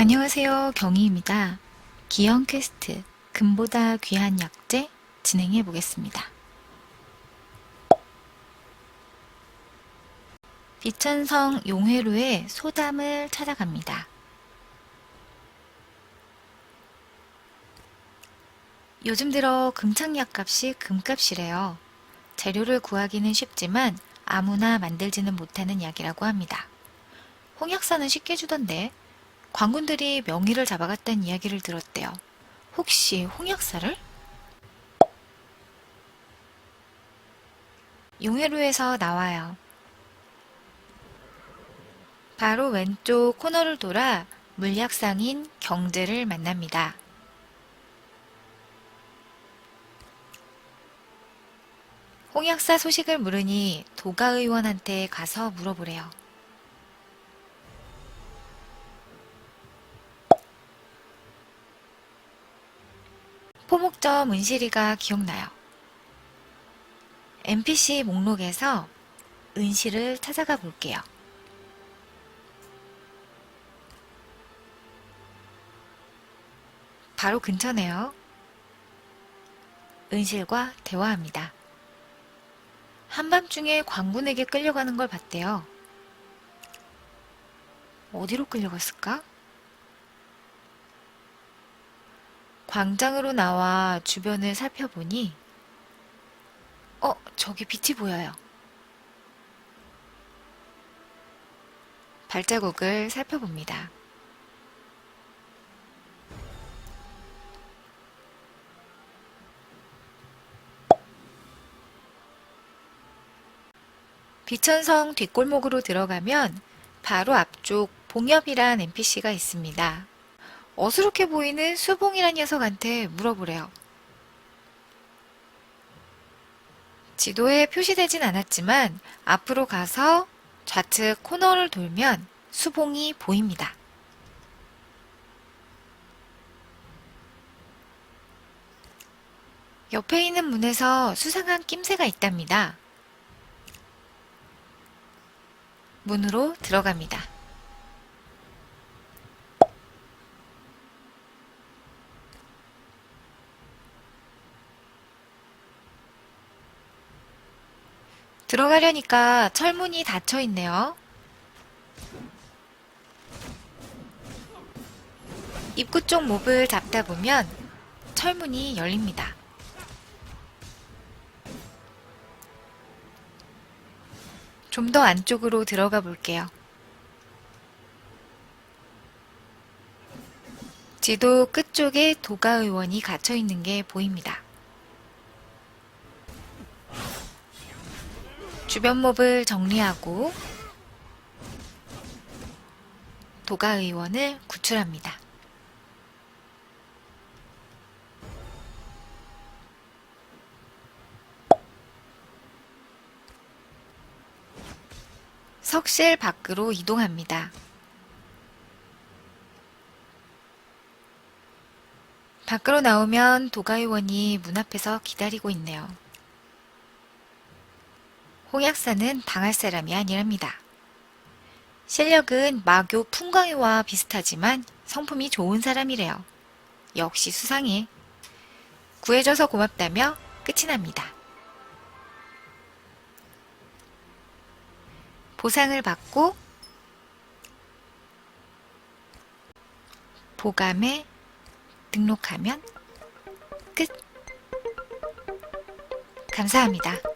안녕하세요. 경희입니다. 기형 퀘스트 금보다 귀한 약재 진행해 보겠습니다. 비천성 용회로의 소담을 찾아갑니다. 요즘 들어 금창약 값이 금값이래요. 재료를 구하기는 쉽지만 아무나 만들지는 못하는 약이라고 합니다. 홍약사는 쉽게 주던데 광군들이 명의를 잡아갔다는 이야기를 들었대요. 혹시 홍약사를? 용해로에서 나와요. 바로 왼쪽 코너를 돌아 물약상인 경제를 만납니다. 홍약사 소식을 물으니 도가의원한테 가서 물어보래요. 포목점 은실이가 기억나요. NPC 목록에서 은실을 찾아가 볼게요. 바로 근처네요. 은실과 대화합니다. 한밤중에 광군에게 끌려가는 걸 봤대요. 어디로 끌려갔을까? 광장으로 나와 주변을 살펴보니, 어, 저기 빛이 보여요. 발자국을 살펴봅니다. 비천성 뒷골목으로 들어가면 바로 앞쪽 봉엽이란 NPC가 있습니다. 어수룩해 보이는 수봉이란 녀석한테 물어보래요. 지도에 표시되진 않았지만 앞으로 가서 좌측 코너를 돌면 수봉이 보입니다. 옆에 있는 문에서 수상한 낌새가 있답니다. 문으로 들어갑니다. 들어가려니까 철문이 닫혀 있네요. 입구 쪽 몹을 잡다 보면 철문이 열립니다. 좀 더 안쪽으로 들어가 볼게요. 지도 끝쪽에 도가 의원이 갇혀 있는 게 보입니다. 주변 몹을 정리하고 도가 의원을 구출합니다. 석실 밖으로 이동합니다. 밖으로 나오면 도가의원이 문 앞에서 기다리고 있네요. 홍약사는 당할 사람이 아니랍니다. 실력은 마교 풍광이와 비슷하지만 성품이 좋은 사람이래요. 역시 수상해. 구해줘서 고맙다며 끝이 납니다. 보상을 받고 보감에 등록하면 끝. 감사합니다.